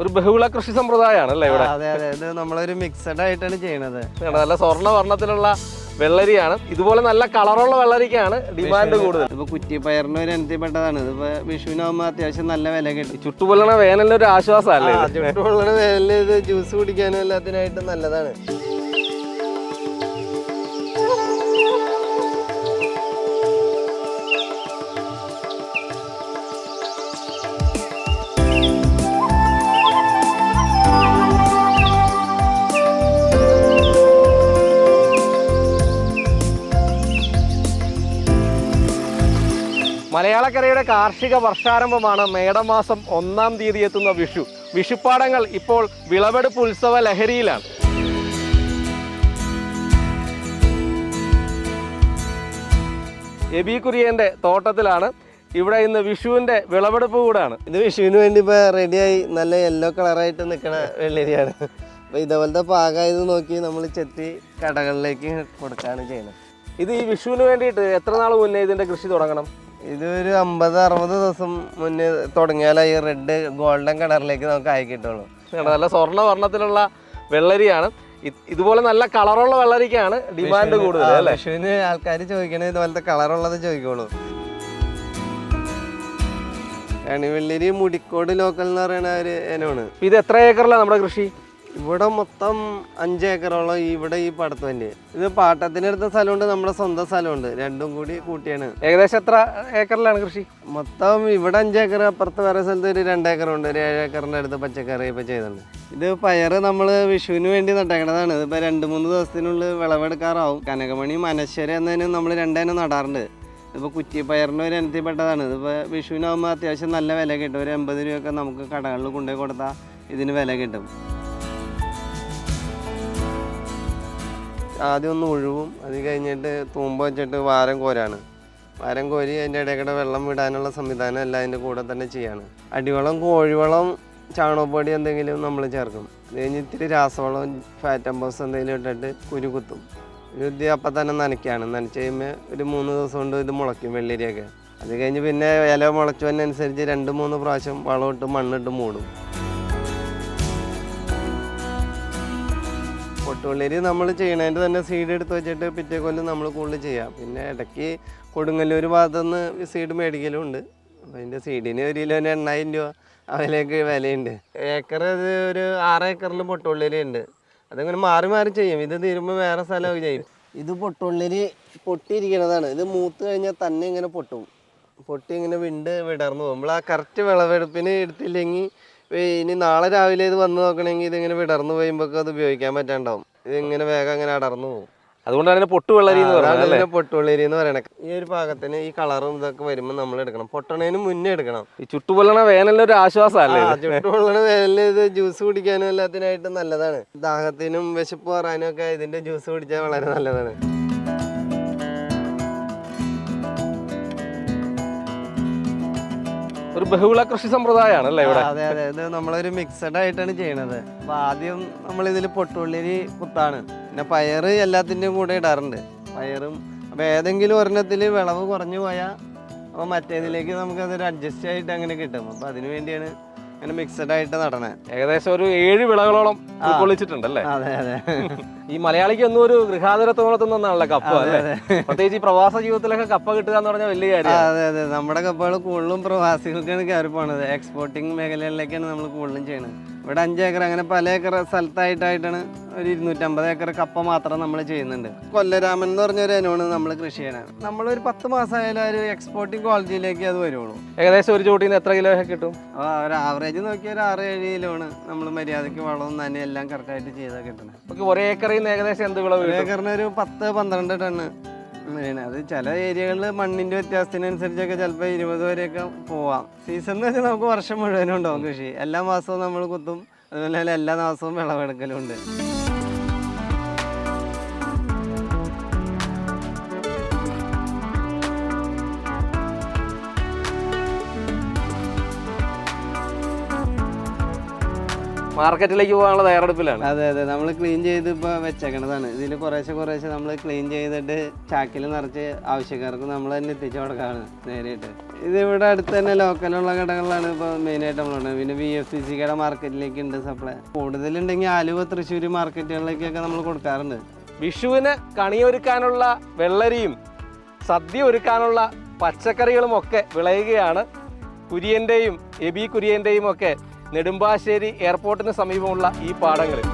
ഒരു ബഹുവിള കൃഷി സമ്പ്രദായമാണ് അല്ലേ ഇവിടെ അതെ അതെ. ഇത് നമ്മളൊരു മിക്സഡ് ആയിട്ടാണ് ചെയ്യണത്. നല്ല സ്വർണ വർണത്തിലുള്ള വെള്ളരിയാണ്. ഇതുപോലെ നല്ല കളറുള്ള വെള്ളരിക്കാണ് ഡിമാൻഡ് കൂടുതൽ. ഇപ്പൊ കുറ്റിപ്പയറിന് ഒരു ഇനത്തിൽപ്പെട്ടതാണ് ഇതിപ്പോ വിഷുവിനാകുമ്പോ അത്യാവശ്യം നല്ല വില കിട്ടും. ചുട്ടുപൊള്ളണ വേനലിന് ഒരു ആശ്വാസമല്ലേ ചുട്ടുപൊള്ളണ വേനലിൽ ഇത് ജ്യൂസ് കുടിക്കാനും എല്ലാത്തിനായിട്ട് നല്ലതാണ്. മലയാളക്കരയുടെ കാർഷിക വർഷാരംഭമാണ് മേടമാസം ഒന്നാം തീയതി എത്തുന്ന വിഷു. വിഷുപ്പാടങ്ങൾ ഇപ്പോൾ വിളവെടുപ്പ് ഉത്സവ ലഹരിയിലാണ്. എബി കുര്യന്റെ തോട്ടത്തിലാണ്. ഇവിടെ ഇന്ന് വിഷുവിന്റെ വിളവെടുപ്പ് കൂടാണ്. ഇത് വിഷുവിന് വേണ്ടി ഇപ്പൊ റെഡിയായി നല്ല യെല്ലോ കളറായിട്ട് നിൽക്കണ വെള്ളരിയാണ്. അപ്പോൾ ഇതേപോലത്തെ പാകമായത് നോക്കി നമ്മൾ ചെത്തി കടകളിലേക്ക് കൊടുക്കാണ് ചെയ്യുന്നത്. ഇത് ഈ വിഷുവിന് വേണ്ടിയിട്ട് എത്ര നാൾ മുന്നേ ഇതിന്റെ കൃഷി തുടങ്ങണം? ഇത് ഒരു അമ്പത് അറുപത് ദിവസം മുന്നേ തുടങ്ങിയാൽ ഈ റെഡ് ഗോൾഡൻ കളറിലേക്ക് നമുക്ക് ആയി കിട്ടുള്ളൂ. നല്ല സ്വർണ വർണത്തിലുള്ള വെള്ളരിയാണ്. ഇതുപോലെ നല്ല കളറുള്ള വെള്ളരിക്കാണ് ഡിമാൻഡ് കൂടുതൽ ആ, അല്ലേ? വിഷുവിന് ആൾക്കാർ ചോദിക്കണേ ഇതുപോലത്തെ കളറുള്ളത് ചോദിക്കുള്ളൂ. കണിവെള്ളരി മുടിക്കോട് ലോക്കൽ എന്ന് പറയുന്ന ഒരു ഇനമാണ്. ഇത് എത്ര ഏക്കറിലാണ് നമ്മുടെ കൃഷി? ഇവിടെ മൊത്തം അഞ്ച് ഏക്കറോളം ഇവിടെ ഈ പടത്ത് തന്നെ ഇത് പാട്ടത്തിനെടുത്ത സ്ഥലമുണ്ട് നമ്മുടെ സ്വന്തം സ്ഥലമുണ്ട്. രണ്ടും കൂടി കൂട്ടിയാണ്. ഏകദേശം എത്ര ഏക്കറിലാണ് കൃഷി? മൊത്തം ഇവിടെ അഞ്ച് ഏക്കർ അപ്പുറത്ത് വേറെ സ്ഥലത്ത് ഒരു രണ്ട് ഏക്കറുണ്ട്. ഒരു ഏഴ് ഏക്കറിന്റെ അടുത്ത് പച്ചക്കറി ഇപ്പം ചെയ്തിട്ടുണ്ട്. ഇത് പയർ നമ്മൾ വിഷുവിന് വേണ്ടി നട്ടേക്കണതാണ്. ഇതിപ്പോൾ രണ്ട് മൂന്ന് ദിവസത്തിനുള്ളിൽ വിളവെടുക്കാറാവും. കനകമണി മനശ്ശേരി എന്നതിന് നമ്മൾ രണ്ടേനും നടാറുണ്ട്. ഇപ്പോൾ കുറ്റി പയറിന്റെ ഒരു ഇനത്തിൽപ്പെട്ടതാണ്. ഇതിപ്പോൾ വിഷുവിനാകുമ്പോൾ അത്യാവശ്യം നല്ല വില കിട്ടും. ഒരു എൺപത് രൂപയൊക്കെ നമുക്ക് കടകളിൽ കൊണ്ടുപോയി കൊടുത്താൽ ഇതിന് വില കിട്ടും. ആദ്യം ഒന്ന് ഒഴുവും അത് കഴിഞ്ഞിട്ട് തൂമ്പ വെച്ചിട്ട് വാരം കോരാണ്. വാരം കോരി അതിന്റെ ഇടയ്ക്കിടെ വെള്ളം വിടാനുള്ള സംവിധാനം എല്ലാം അതിന്റെ കൂടെ തന്നെ ചെയ്യാണ്. അടിവളം കോഴിവളം ചാണകപ്പൊടി എന്തെങ്കിലും നമ്മൾ ചേർക്കും. അത് കഴിഞ്ഞ് ഇത്തിരി രാസവളം അമ്പോസ് എന്തെങ്കിലും ഇട്ടിട്ട് കുരു കുത്തും. ഇത് അപ്പം തന്നെ നനയ്ക്കുകയാണ് നനച്ച് കഴിയുമ്പോൾ ഒരു മൂന്ന് ദിവസം കൊണ്ട് ഇത് മുളയ്ക്കും വെള്ളരിയൊക്കെ. അത് കഴിഞ്ഞ് പിന്നെ ഇല മുളച്ചു അനുസരിച്ച് രണ്ട് മൂന്ന് പ്രാവശ്യം വളമിട്ട് മണ്ണിട്ട് മൂടും. പൊട്ടുവള്ളരി നമ്മൾ ചെയ്യണതിന്റെ തന്നെ സീഡ് എടുത്ത് വെച്ചിട്ട് പിറ്റേ കൊല്ലം നമ്മൾ കൂടുതൽ ചെയ്യാം. പിന്നെ ഇടയ്ക്ക് കൊടുങ്ങല്ലൂർ ഭാഗത്തുനിന്ന് സീഡ് മേടിക്കലും ഉണ്ട്. അപ്പോൾ അതിന്റെ സീഡിന് ഒരു കിലോന് എണ്ണായിരം രൂപ അതിലേക്ക് വിലയുണ്ട്. ഏക്കർ ഇത് ഒരു ആറ് ഏക്കറിൽ പൊട്ടുവള്ളരി ഉണ്ട്. അതങ്ങനെ മാറി മാറി ചെയ്യും. ഇത് തീരുമ്പോൾ വേറെ സ്ഥലമൊക്കെ ചെയ്യും. ഇത് പൊട്ടുവള്ളരി പൊട്ടിയിരിക്കണതാണ് ഇത് മൂത്ത് കഴിഞ്ഞാൽ തന്നെ ഇങ്ങനെ പൊട്ടും. പൊട്ടി ഇങ്ങനെ വിണ്ട് വിടർന്നു നമ്മൾ ആ കറക്റ്റ് വിളവെടുപ്പിന് എടുത്തില്ലെങ്കിൽ ഇനി നാളെ രാവിലെ ഇത് വന്ന് നോക്കണമെങ്കിൽ ഇതിങ്ങനെ വിടർന്നു പോയുമ്പോൾ അത് ഉപയോഗിക്കാൻ പറ്റാണ്ടാവും. ഇതിങ്ങനെ വേഗം അങ്ങനെ അടർന്നു പോകും അതുകൊണ്ടാണ് പൊട്ടുവെള്ളരി എന്ന് പറയുന്നത് അല്ലേ? പൊട്ടുവള്ളരി എന്ന് പറയണത് ഈ ഒരു പാകത്തിന് ഈ കളറും ഇതൊക്കെ വരുമ്പോൾ നമ്മൾ എടുക്കണം. പൊട്ടണേന് മുന്നേ എടുക്കണം. ഈ ചുട്ടുപൊള്ളണ വേനലിന് ഒരു ആശ്വാസമല്ലേ ചുട്ടുപൊള്ളണ വേനലിൽ ഇത് ജ്യൂസ് കുടിക്കാനും എല്ലാത്തിനായിട്ടും നല്ലതാണ്. ദാഹത്തിനും വിശപ്പ് മാറാനും ഒക്കെ ഇതിന്റെ ജ്യൂസ് കുടിച്ചാൽ വളരെ നല്ലതാണ്. ഒരു ബഹുവിള കൃഷി സമ്പ്രദായമാണ് അല്ലേ ഇവിടെ അതെ അതെ. ഇത് നമ്മളൊരു മിക്സഡ് ആയിട്ടാണ് ചെയ്യണത്. അപ്പൊ ആദ്യം നമ്മൾ ഇതിൽ പൊട്ടുള്ളിരി കുത്താണ്. പിന്നെ പയറ് എല്ലാത്തിന്റെയും കൂടെ ഇടാറുണ്ട്. പയറും അപ്പൊ ഏതെങ്കിലും ഒരെണ്ണത്തിൽ വിളവ് കുറഞ്ഞു പോയാൽ അപ്പോൾ മറ്റേതിലേക്ക് നമുക്ക് അതൊരു അഡ്ജസ്റ്റ് ആയിട്ട് അങ്ങനെ കിട്ടും. അപ്പൊ അതിനു വേണ്ടിയാണ് അങ്ങനെ മിക്സഡ് ആയിട്ട് നടണേ ഏകദേശം ഒരു ഏഴ് വിളകളോളം പൊളിച്ചിട്ടുണ്ടല്ലേ അല്ലേ അതെ അതെ. ഈ മലയാളിക്ക് ഒന്നും ഒരു ഗൃഹാതുരത്തോളത്തുന്ന ഒന്നാണല്ലോ കപ്പ അല്ലേ? പ്രത്യേകിച്ച് ഈ പ്രവാസ ജീവിതത്തിലൊക്കെ കപ്പ കിട്ടുക എന്ന് പറഞ്ഞാൽ വലിയ കാര്യം. അതെ അതെ. നമ്മുടെ കപ്പകൾ കൂടുതലും പ്രവാസികൾക്കാണ് കയറി പോണത്. എക്സ്പോർട്ടിങ് മേഖലകളിലേക്കാണ് നമ്മൾ കൂടുതലും ചെയ്യണത് ഇവിടെ അഞ്ച് ഏക്കർ അങ്ങനെ പല ഏക്കർ സ്ഥലത്തായിട്ടായിട്ടാണ് ഒരു ഇരുന്നൂറ്റമ്പത് ഏക്കർ കപ്പ മാത്രം നമ്മൾ ചെയ്യുന്നുണ്ട്. കൊല്ലരാമൻ എന്ന് പറഞ്ഞ ഒരു ഇനമാണ് നമ്മൾ കൃഷി ചെയ്യണത് നമ്മളൊരു പത്ത് മാസമായാലും ഒരു എക്സ്പോർട്ടിംഗ് ക്വാളിറ്റിയിലേക്ക് അത് വരുള്ളൂ. ഏകദേശം ഒരു ചോട്ടിൽ നിന്ന് എത്ര കിലോ കിട്ടും? ആ ഒരു ആവറേജ് നോക്കിയാൽ ഒരു ആറ് ഏഴ് കിലോ ആണ് നമ്മൾ മര്യാദയ്ക്ക് വളവും തന്നെ എല്ലാം കറക്റ്റായിട്ട് ചെയ്താൽ കിട്ടുന്നത് നമുക്ക് ഒരേ ഏക്കറിൽ നിന്ന് ഏകദേശം എന്ത് വിളവ് ഏക്കറിന് ഒരു പത്ത് പന്ത്രണ്ട് ടണ്ണ്. അത് ചില ഏരിയകളിൽ മണ്ണിന്റെ വ്യത്യാസത്തിനനുസരിച്ചൊക്കെ ചിലപ്പോൾ ഇരുപത് വരെയൊക്കെ പോവാം. സീസൺ എന്ന് വെച്ചാൽ നമുക്ക് വർഷം മുഴുവനും ഉണ്ടാവും കൃഷി. എല്ലാ മാസവും നമ്മൾ കുത്തും. അതുപോലെ എല്ലാ മാസവും വിളവെടുക്കലും ഉണ്ട്. മാർക്കറ്റിലേക്ക് പോകാനുള്ള തയ്യാറെടുപ്പിലാണ്. അതെ അതെ. നമ്മൾ ക്ലീൻ ചെയ്ത് ഇപ്പോൾ വെച്ചേക്കണതാണ്. ഇതിൽ കുറേശ്ശെ കുറേശ്ശെ നമ്മൾ ക്ലീൻ ചെയ്തിട്ട് ചാക്കിൽ നിറച്ച് ആവശ്യക്കാർക്ക് നമ്മൾ തന്നെ എത്തിച്ചു കൊടുക്കാണ് നേരിട്ട്. ഇത് ഇവിടെ അടുത്ത് തന്നെ ലോക്കലുള്ള കടകളിലാണ് ഇപ്പോൾ മെയിനായിട്ട് നമ്മളുണ്ട് പിന്നെ ബി എഫ് സി സി കട മാർക്കറ്റിലേക്ക് ഉണ്ട് സപ്ലൈ കൂടുതലുണ്ടെങ്കിൽ ആലുവ തൃശ്ശൂർ മാർക്കറ്റുകളിലേക്കൊക്കെ നമ്മൾ കൊടുക്കാറുണ്ട്. വിഷുവിന് കണിയൊരുക്കാനുള്ള വെള്ളരിയും സദ്യ ഒരുക്കാനുള്ള പച്ചക്കറികളും ഒക്കെ വിളയുകയാണ്. കുര്യന്റെയും എബി കുര്യന്റെയും ഒക്കെ നെടുമ്പാശ്ശേരി എയർപോർട്ടിന് സമീപമുള്ള ഈ പാടങ്ങളിൽ.